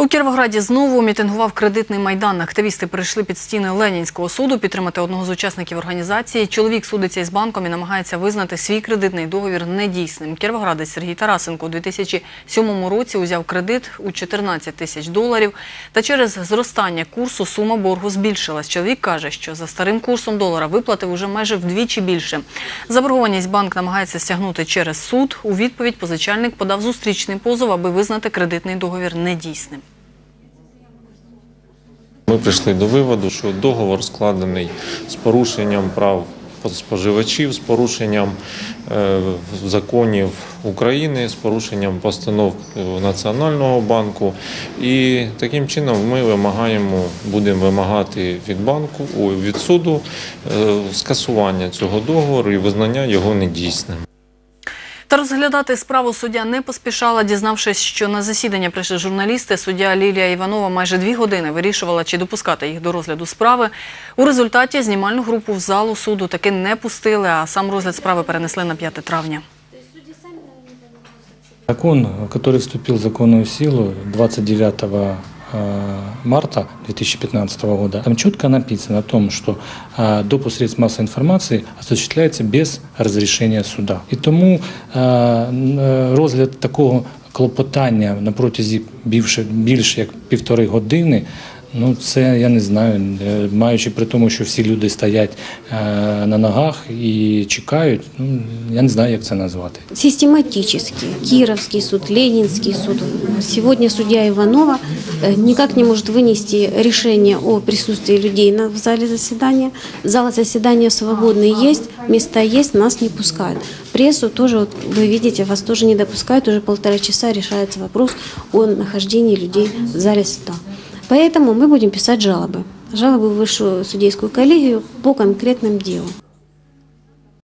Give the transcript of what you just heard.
У Кіровограді знову мітингував кредитний майдан. Активісти прийшли під стіни Ленінського суду підтримати одного з учасників організації. Чоловік судиться із банком і намагається визнати свій кредитний договір недійсним. Кіровоградець Сергій Тарасенко у 2007 році узяв кредит у 14 тисяч доларів. Та через зростання курсу сума боргу збільшилась. Чоловік каже, що за старим курсом долара виплатив уже майже вдвічі більше. Заборгованість банк намагається стягнути через суд. У відповідь позичальник подав зустрічний позов, аби визнати кредитний договір недійсним. Ми прийшли до виводу, що договор складений з порушенням прав споживачів, з порушенням е, законів України, з порушенням постанов е, Національного банку. І таким чином ми вимагаємо, будемо вимагати від банку, від суду е, скасування цього договору і визнання його недійсним. Та розглядати справу суддя не поспішала, дізнавшись, що на засідання прийшли журналісти. Суддя Лілія Іванова майже дві години вирішувала, чи допускати їх до розгляду справи. У результаті знімальну групу в залу суду таки не пустили, а сам розгляд справи перенесли на 5 травня. Закон, который вступил в законную силу 29 э, марта 2015 года, там четко написано о том, что допуск средств массовой информации осуществляется без разрешения суда. І тому розгляд такого клопотання на протязі більше, більше як півтори години. Ну, це я не знаю, е, маючи при тому, що всі люди стоять е, на ногах і чекають. Ну я не знаю, як це назвати. Систематически Кировский суд, Ленинский суд, сегодня судья Иванова э, никак не может вынести решение о присутствии людей на, в зале заседания. Зал заседания свободный есть, места есть, нас не пускают. Прессу тоже, вот вы видите, вас тоже не допускают, уже полтора часа решается вопрос о нахождении людей в зале суда. Поэтому мы будем писать жалобы. Жалобы в высшую судейскую коллегию по конкретным делам.